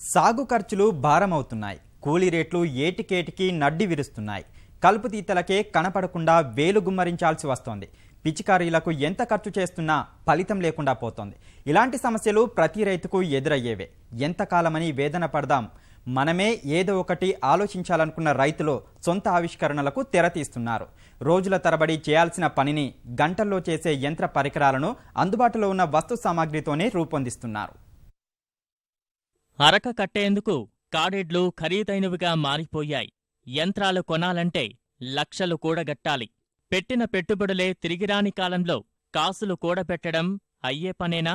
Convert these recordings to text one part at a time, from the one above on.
సాగు ఖర్చులు భారమవుతున్నాయి. కూలీ రేట్లు ఏటికేటికి నడ్డి విరుస్తున్నాయి. కలుపు తీతలకే కనపడకుండా వేలు గుమ్మరించాల్సి వస్తోంది. పిచికారీలకు ఎంత ఖర్చు చేస్తున్నా ఫలితం లేకుండా పోతోంది. ఇలాంటి సమస్యలు ప్రతి రైతుకు ఎదురయ్యేవే. ఎంతకాలమని వేదన పడదాం. మనమే ఏదో ఒకటి ఆలోచించాలనుకున్న రైతులు సొంత ఆవిష్కరణలకు తెరతీస్తున్నారు రోజుల తరబడి చేయాల్సిన పనిని గంటల్లో చేసే యంత్ర పరికరాలను అందుబాటులో ఉన్న వస్తు సామాగ్రితోనే రూపొందిస్తున్నారు. అరక కట్టేందుకు కాడెడ్లు ఖరీదైనవిగా మారిపోయాయి. యంత్రాలు కొనాలంటే లక్షలు కూడగట్టాలి. పెట్టిన పెట్టుబడులే తిరిగిరాని కాలంలో కాసులు కూడబెట్టడం అయ్యే పనేనా?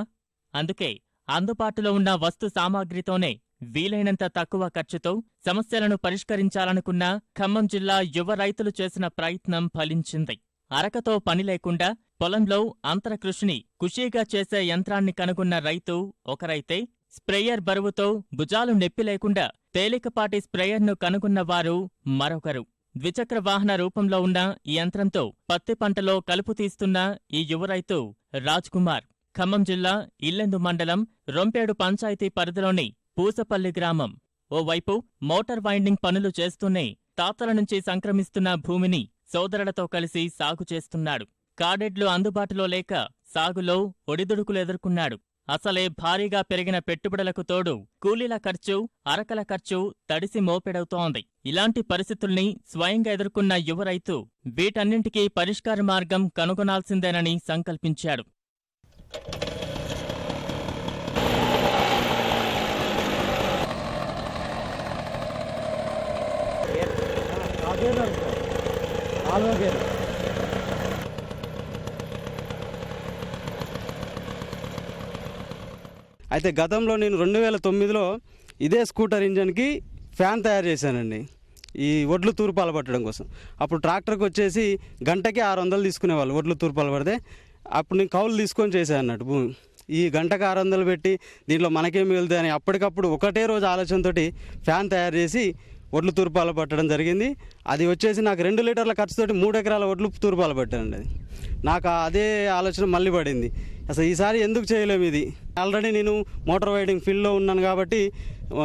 అందుకే అందుబాటులో ఉన్న వస్తు సామాగ్రితోనే వీలైనంత తక్కువ ఖర్చుతో సమస్యలను పరిష్కరించాలనుకున్న ఖమ్మం జిల్లా యువ రైతులు చేసిన ప్రయత్నం ఫలించింది. అరకతో పని లేకుండా పొలంలో అంతరకృషిని కుషీగా చేసే యంత్రాన్ని కనుగొన్న రైతు ఒకరైతే స్ప్రేయర్ బరువుతో భుజాలు నొప్పి లేకుండా తేలికపాటి స్ప్రేయర్ను కనుగొన్నవారు మరొకరు. ద్విచక్ర వాహన రూపంలో ఉన్న ఈ యంత్రంతో పత్తి పంటలో కలుపు తీస్తున్న ఈ యువ రైతు రాజ్ కుమార్. ఖమ్మం జిల్లా ఇల్లెందు మండలం రొంపేడు పంచాయతీ పరిధిలోని పూసపల్లి గ్రామం. ఓవైపు మోటార్ వైండింగ్ పనులు చేస్తూనే తాతల నుంచి సంక్రమిస్తున్న భూమిని సోదరులతో కలిసి సాగు చేస్తున్నాడు. కాడెడ్లు అందుబాటులో లేక సాగులో ఒడిదుడుకులు ఎదుర్కొన్నాడు. అసలే భారీగా పెరిగిన పెట్టుబడులకు తోడు కూలీల ఖర్చు అరకల ఖర్చు తడిసి మోపెడవుతోంది. ఇలాంటి పరిస్థితుల్ని స్వయంగా ఎదుర్కొన్న యువ రైతు వీటన్నింటికీ పరిష్కార మార్గం కనుగొనాల్సిందేనని సంకల్పించాడు. అయితే గతంలో నేను రెండు వేల తొమ్మిదిలో ఇదే స్కూటర్ ఇంజన్కి ఫ్యాన్ తయారు చేశానండి. ఈ ఒడ్లు తూర్పాలు పట్టడం కోసం. అప్పుడు ట్రాక్టర్కి వచ్చేసి గంటకి ఆరు వందలు తీసుకునేవాళ్ళు ఒడ్లు తూర్పాలు పడితే. అప్పుడు నేను కౌలు తీసుకొని చేశాను అన్నట్టు భూమి. ఈ గంటకు ఆరు వందలు పెట్టి దీంట్లో మనకేం మిగులుతాయి అని అప్పటికప్పుడు ఒకటే రోజు ఆలోచనతోటి ఫ్యాన్ తయారు చేసి ఒడ్లు తూర్పాలు పట్టడం జరిగింది. అది వచ్చేసి నాకు రెండు లీటర్ల ఖర్చుతోటి మూడు ఎకరాల ఒడ్లు తూర్పాలు పట్టానండి అది. నాకు అదే ఆలోచన మళ్ళీ పడింది. అసలు ఈసారి ఎందుకు చేయలేము ఇది? ఆల్రెడీ నేను మోటార్ వైడింగ్ ఫీల్డ్లో ఉన్నాను కాబట్టి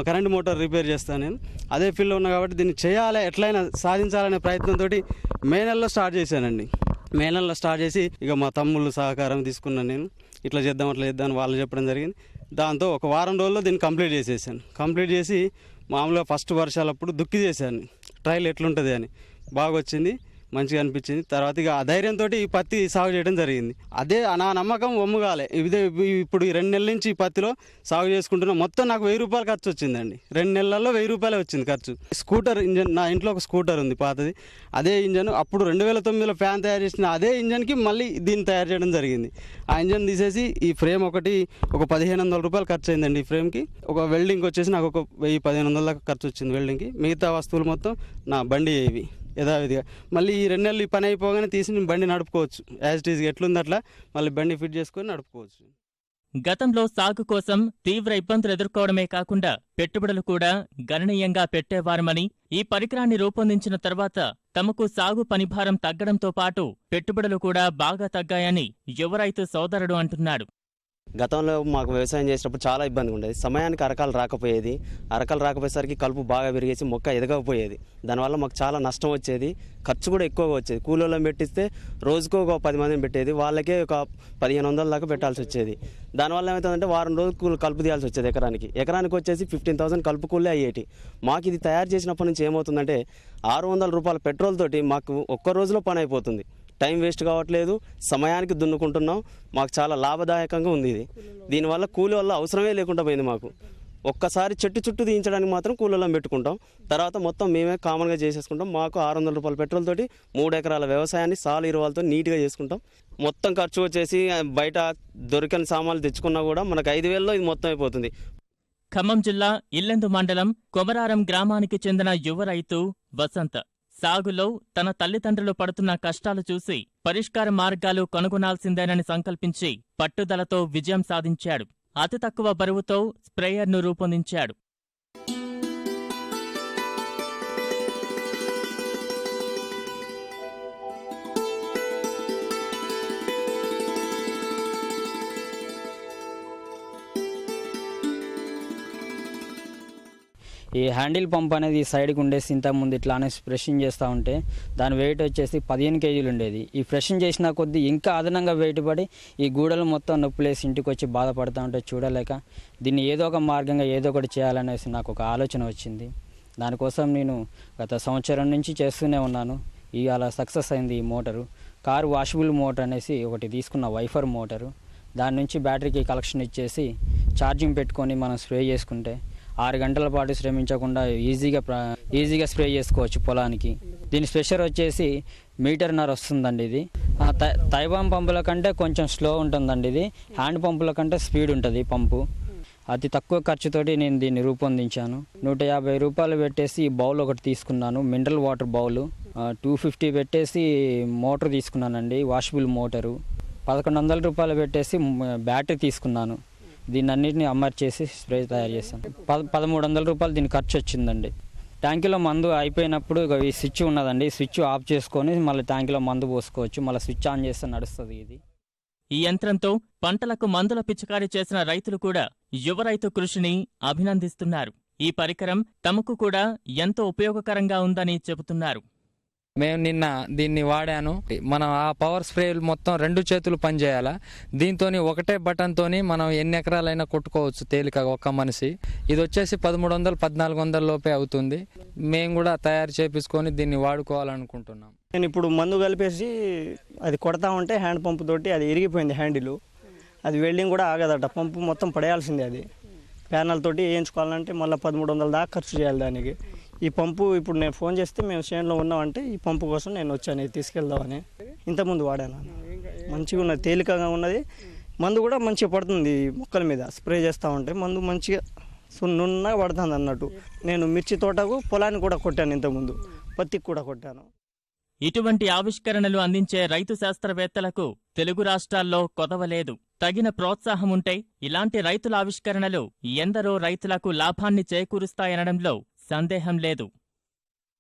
కరెంట్ మోటార్ రిపేర్ చేస్తాను నేను. అదే ఫీల్డ్లో ఉన్నా కాబట్టి దీన్ని చేయాలి ఎట్లయినా సాధించాలనే ప్రయత్నంతో మే నెలలో స్టార్ట్ చేశానండి. మే నెలలో స్టార్ట్ చేసి ఇక మా తమ్ముళ్ళు సహకారం తీసుకున్నాను నేను. ఇట్లా చేద్దాం అట్లా చేద్దాం అని వాళ్ళు చెప్పడం జరిగింది. దాంతో ఒక వారం రోజుల్లో దీన్ని కంప్లీట్ చేసేసాను. కంప్లీట్ చేసి మామూలుగా ఫస్ట్ వర్షాలప్పుడు దుక్కి చేశాను. ట్రయల్ ఎట్లుంటుంది అని. బాగా వచ్చింది మంచిగా అనిపించింది. తర్వాత ఇక ఆ ధైర్యంతో ఈ పత్తి సాగు చేయడం జరిగింది. అదే నా నమ్మకం ఒమ్ముగాలే ఇదే ఇప్పుడు ఈ రెండు నెలల నుంచి ఈ పత్తిలో సాగు చేసుకుంటున్నా. మొత్తం నాకు వెయ్యి రూపాయలు ఖర్చు వచ్చిందండి. రెండు నెలల్లో వెయ్యి రూపాయలే వచ్చింది ఖర్చు. స్కూటర్ ఇంజన్ నా ఇంట్లో ఒక స్కూటర్ ఉంది పాతది. అదే ఇంజన్ అప్పుడు రెండు వేల తొమ్మిదిలో ఫ్యాన్ తయారు చేసిన అదే ఇంజన్కి మళ్ళీ దీన్ని తయారు చేయడం జరిగింది. ఆ ఇంజన్ తీసేసి ఈ ఫ్రేమ్ ఒకటి ఒక పదిహేను వందల రూపాయలు ఖర్చు అయిందండి ఈ ఫ్రేమ్కి. ఒక వెల్డింగ్ వచ్చేసి నాకు ఒక వెయ్యి పదిహేను వందల దాకా ఖర్చు వచ్చింది వెల్డింగ్కి. మిగతా వస్తువులు మొత్తం నా బండి ఇవి. యథావిధిగా. మళ్ళీ ఈ రెండు నెలలు ఈ పని అయిపోగానే తీసి బండి నడుపుకోవచ్చు. యాజ్ ఇట్ ఈజ్ ఎట్లుంది అట్లా మళ్ళీ బండి ఫిట్ చేసుకొని నడుపుకోవచ్చు. గతంలో సాగు కోసం తీవ్ర ఇబ్బందులు ఎదుర్కోవడమే కాకుండా పెట్టుబడులు కూడా గణనీయంగా పెట్టేవారమని ఈ పరికరాన్ని రూపొందించిన తర్వాత తమకు సాగు పనిభారం తగ్గడంతో పాటు పెట్టుబడులు కూడా బాగా తగ్గాయని యువ రైతు సోదరుడు అంటున్నాడు. గతంలో మాకు వ్యవసాయం చేసినప్పుడు చాలా ఇబ్బందిగా ఉండేది. సమయానికి అరకాలు రాకపోయేది. అరకాలు రాకపోయేసరికి కలుపు బాగా పెరిగేసి మొక్క ఎదగకపోయేది. దానివల్ల మాకు చాలా నష్టం వచ్చేది. ఖర్చు కూడా ఎక్కువగా వచ్చేది. కూలీలను పెట్టిస్తే రోజుకు ఒక పది మందిని పెట్టేది. వాళ్ళకే ఒక పదిహేను వందల దాకా పెట్టాల్సి వచ్చేది. దానివల్ల ఏమవుతుందంటే వారం రోజులు కూలి కలుపు తీయాల్సి వచ్చేది ఎకరానికి. ఎకరానికి వచ్చేసి ఫిఫ్టీన్ థౌసండ్ కలుపు కూలే అయ్యేటి. మాకు ఇది తయారు చేసినప్పటి నుంచి ఏమవుతుందంటే ఆరు వందల రూపాయల పెట్రోల్ తోటి మాకు ఒక్క రోజులో పని అయిపోతుంది. టైం వేస్ట్ కావట్లేదు సమయానికి దున్నుకుంటున్నాం మాకు చాలా లాభదాయకంగా ఉంది ఇది. దీనివల్ల కూలి వల్ల అవసరమే లేకుండా పోయింది మాకు. ఒక్కసారి చెట్టు చుట్టూ తీయించడానికి మాత్రం కూలీలను పెట్టుకుంటాం. తర్వాత మొత్తం మేమే కామన్గా చేసేసుకుంటాం. మాకు ఆరు వందల రూపాయల పెట్రోల్ తోటి మూడు ఎకరాల వ్యవసాయాన్ని సాలు ఇరువాలతో నీట్గా చేసుకుంటాం. మొత్తం ఖర్చు వచ్చేసి బయట దొరికిన సామాన్లు తెచ్చుకున్నా కూడా మనకు ఐదు వేలలో ఇది మొత్తం అయిపోతుంది. ఖమ్మం జిల్లా ఇల్లెందు మండలం కొమరారం గ్రామానికి చెందిన యువ రైతు వసంత్. సాగులో తన తల్లిదండ్రులు పడుతున్న కష్టాలు చూసి పరిష్కార మార్గాలు కనుగొనాల్సిందేనని సంకల్పించి పట్టుదలతో విజయం సాధించాడు. అతి తక్కువ బరువుతో స్ప్రేయర్ను రూపొందించాడు. ఈ హ్యాండిల్ పంప్ అనేది సైడ్కి ఉండేసి ఇంత ముందు ఇట్లానే ఫ్రెషింగ్ చేస్తూ ఉంటే దాని వెయిట్ వచ్చేసి పదిహేను కేజీలు ఉండేది. ఈ ఫ్రెషింగ్ చేసిన కొద్దీ ఇంకా అదనంగా వెయిట్ పడి ఈ గూడలు మొత్తం నొప్పులేసి ఇంటికి వచ్చి బాధపడుతూ ఉంటే చూడలేక దీన్ని ఏదో ఒక మార్గంగా ఏదో ఒకటి చేయాలనేసి నాకు ఒక ఆలోచన వచ్చింది. దానికోసం నేను గత సంవత్సరం నుంచి చేస్తూనే ఉన్నాను. ఈ అలా సక్సెస్ అయింది ఈ మోటారు కారు వాషబుల్ మోటార్ అనేసి ఒకటి తీసుకున్న వైఫర్ మోటారు దాని నుంచి బ్యాటరీకి కలెక్షన్ ఇచ్చేసి ఛార్జింగ్ పెట్టుకొని మనం స్ప్రే చేసుకుంటే ఆరు గంటల పాటు శ్రమించకుండా ఈజీగా ఈజీగా స్ప్రే చేసుకోవచ్చు పొలానికి. దీని స్పెషర్ వచ్చేసి మీటర్నర్ వస్తుందండి ఇది. తై- తైవాన్ పంపుల కంటే కొంచెం స్లో ఉంటుందండి ఇది. హ్యాండ్ పంపుల కంటే స్పీడ్ ఉంటుంది పంపు. అతి తక్కువ ఖర్చుతోటి నేను దీన్ని రూపొందించాను. నూట యాభై రూపాయలు పెట్టేసి బౌల్ ఒకటి తీసుకున్నాను. Mineral water bowl. Two fifty పెట్టేసి మోటార్ తీసుకున్నానండి. Washable motor. పదకొండు వందల రూపాయలు పెట్టేసి బ్యాటరీ తీసుకున్నాను. దీన్ని అన్నిటిని అమర్చేసి స్ప్రే తయారు చేస్తాం. పద పదమూడు వందల రూపాయలు దీని ఖర్చు వచ్చిందండి. ట్యాంకీలో మందు అయిపోయినప్పుడు ఈ స్విచ్ ఉన్నదండి. స్విచ్ ఆఫ్ చేసుకొని మళ్ళీ ట్యాంకీలో మందు పోసుకోవచ్చు. మళ్ళీ స్విచ్ ఆన్ చేస్తే నడుస్తుంది ఇది. ఈ యంత్రంతో పంటలకు మందుల పిచికారీ చేసిన రైతులు కూడా యువ రైతు కృషిని అభినందిస్తున్నారు. ఈ పరికరం తమకు కూడా ఎంతో ఉపయోగకరంగా ఉందని చెబుతున్నారు. మేము నిన్న దీన్ని వాడాను. మనం ఆ పవర్ స్ప్రే మొత్తం రెండు చేతులు పనిచేయాలా? దీంతో ఒకటే బటన్తో మనం ఎన్ని ఎకరాలైనా కొట్టుకోవచ్చు తేలికగా ఒక్క మనిషి. ఇది వచ్చేసి పదమూడు వందలు పద్నాలుగు వందల లోపే అవుతుంది. మేము కూడా తయారు చేపించుకొని దీన్ని వాడుకోవాలనుకుంటున్నాం. నేను ఇప్పుడు మందు కలిపేసి అది కొడతా ఉంటే హ్యాండ్ పంప్ తోటి అది ఇరిగిపోయింది హ్యాండిల్. అది వెల్డింగ్ కూడా ఆగదట. పంపు మొత్తం పడేయాల్సిందే అది. ప్యానల్ తోటి వేయించుకోవాలంటే మళ్ళీ పదమూడు వందల దాకా ఖర్చు చేయాలి దానికి. ఈ పంపు ఇప్పుడు నేను ఫోన్ చేస్తే మేము చేనులో ఉన్నామంటే ఈ పంపు కోసం నేను వచ్చాను ఇది తీసుకెళ్దామని. ఇంతకుముందు వాడాను. మంచిగా ఉన్నది తేలికగా ఉన్నది. మందు కూడా మంచిగా పడుతుంది ఈ మొక్కల మీద. స్ప్రే చేస్తూ ఉంటే మందు మంచిగా సున్నున్నగా పడుతుంది అన్నట్టు. నేను మిర్చి తోటకు పొలాన్ని కూడా కొట్టాను ఇంతకుముందు. పత్తికి కూడా కొట్టాను. ఇటువంటి ఆవిష్కరణలు అందించే రైతు శాస్త్రవేత్తలకు తెలుగు రాష్ట్రాల్లో కొదవలేదు తగిన ప్రోత్సాహం ఉంటే ఇలాంటి రైతుల ఆవిష్కరణలు ఎందరో రైతులకు లాభాన్ని చేకూరుస్తాయనడంలో సందేహం లేదు.